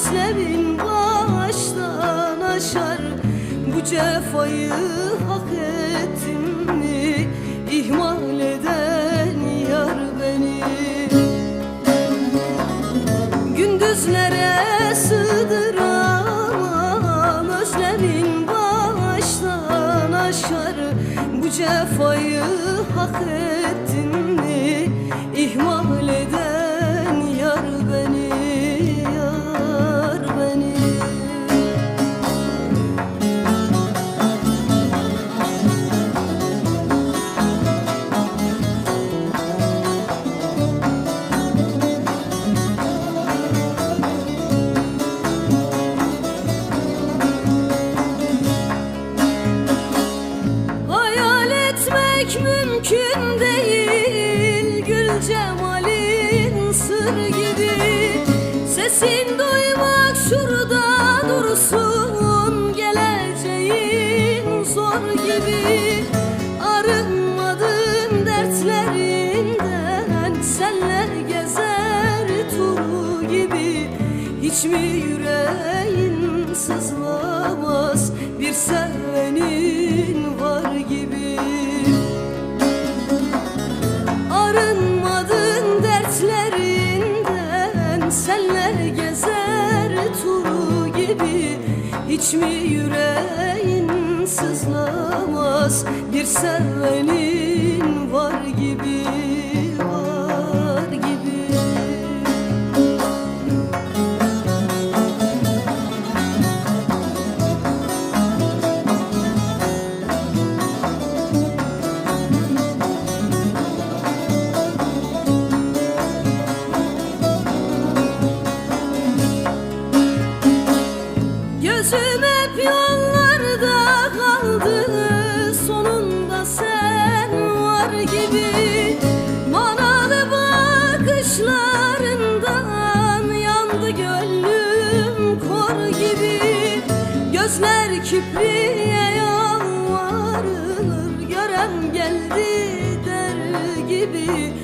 özlemin baştan aşar. Bu cefayı hak ettim mi? İhmal eden yar beni. Gündüzlere sığdıramam Özlemin baştan aşar. Bu cefayı hak ettin Sesin duymak şurada dursun. Geleceğin zor gibi. Arınmadın dertlerinden Senle gezer turu gibi. Hiç mi yüreğin sızlamaz Bir sevenin Hiç mi yüreğin sızlamaz. Bir sevenin Gözler kipriye yalvarır Gören geldi der gibi.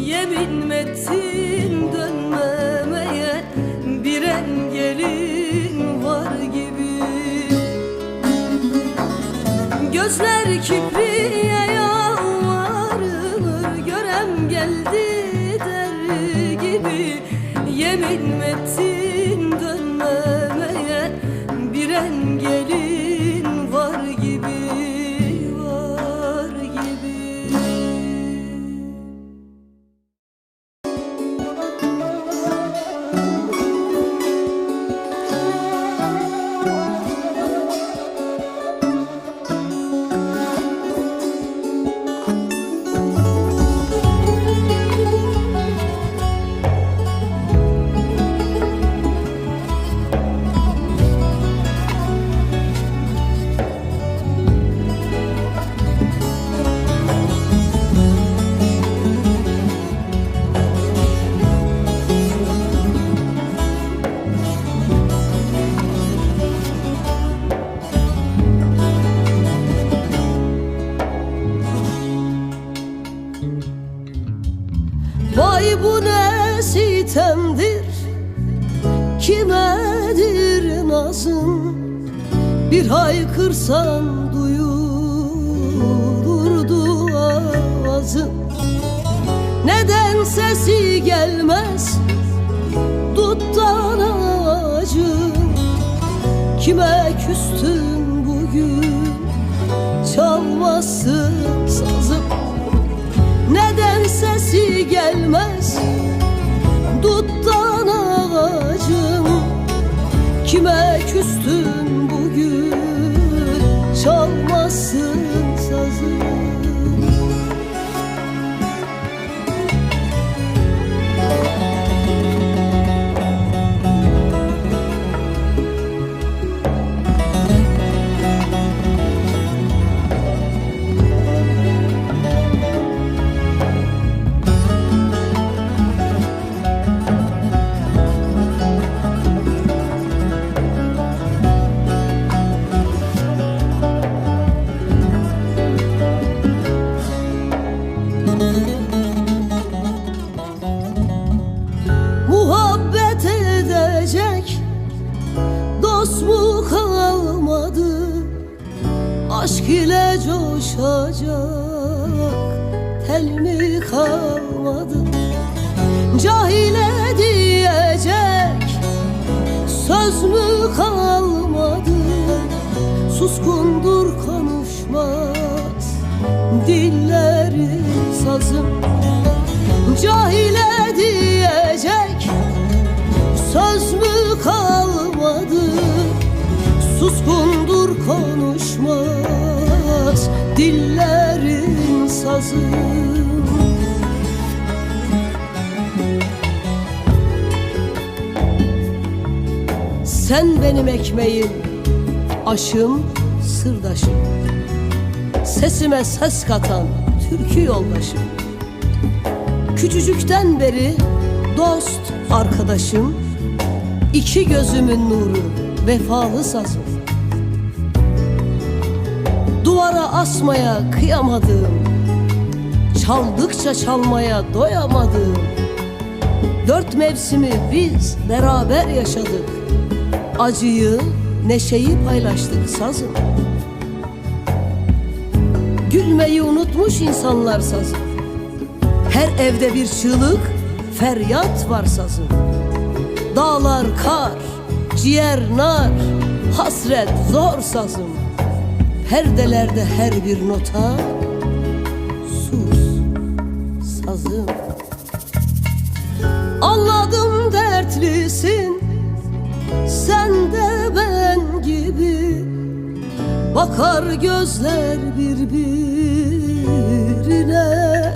Yemin ettin dönmemeye Bir engelin var gibi. Gözler kipriye yalvarır Görem geldi der gibi. Yemin ettin Nazım Bir haykırsan duyulurdu avazım Neden sesi gelmez? Duttan ağacım Kime küstün bugün? Çalmasın sazım neden sesi gelmez Kime küstün mi kalmadı. Cahile diyecek söz mü kalmadı? Suskundur konuşmaz dillerin sazım. Cahile diyecek söz mü kalmadı? Suskundur konuşmaz dillerin sazı Sen benim ekmeğim, aşım, sırdaşım. Sesime ses katan türkü yoldaşım. Küçücükten beri dost arkadaşım. İki gözümün nuru vefalı sazım. Duvara asmaya kıyamadığım Çaldıkça çalmaya doyamadığım Dört mevsimi biz beraber yaşadık Acıyı, neşeyi paylaştık sazım. Gülmeyi unutmuş insanlar sazım. Her evde bir çığlık, feryat var sazım. Dağlar kar, ciğer nar, hasret zor sazım. Perdelerde her bir nota sus sazım. Anladım dertlisin Bakar gözler birbirine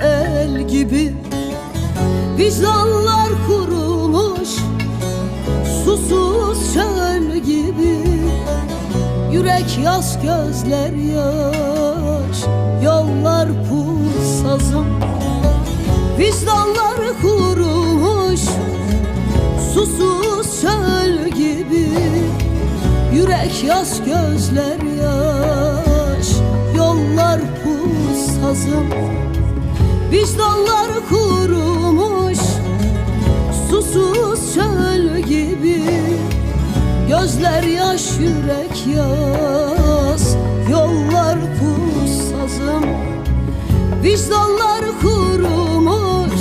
el gibi. Vicdanlar kurumuş susuz çöl gibi. Yürek yaz gözler yaş Yollar pul sazım Vicdanlar kurumuş Susuz çöl gibi Yürek yaz gözler yaş Yollar pul sazım Vicdanlar kurumuş Susuz çöl gibi. Gözler yaş yürek yaz Yollar pul sazım Vicdanlar kurumuş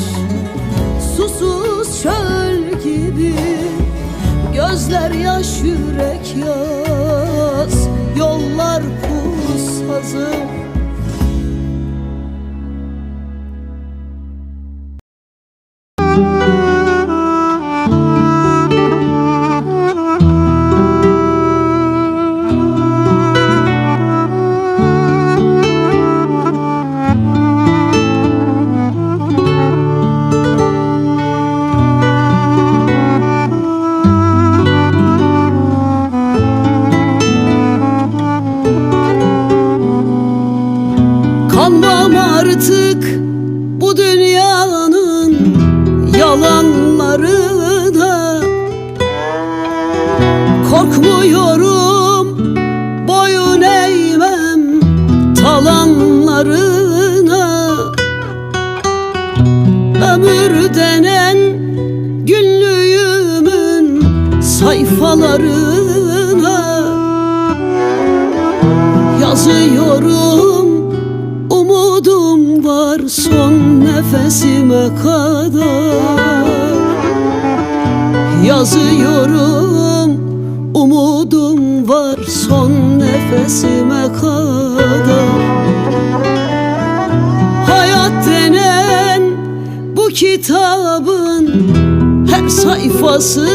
Susuz çöl Gözler yaş yürek yaz. Yollar pul sazım Kanmam artık bu dünyanın yalanlarına. Korkmuyorum boyun eğmem talanlarına. Ömür denen günlüğümün sayfalarına. Yazıyorum var son nefesime kadar. Yazıyorum umudum var son nefesime kadar. Hayat denen bu kitabın her sayfası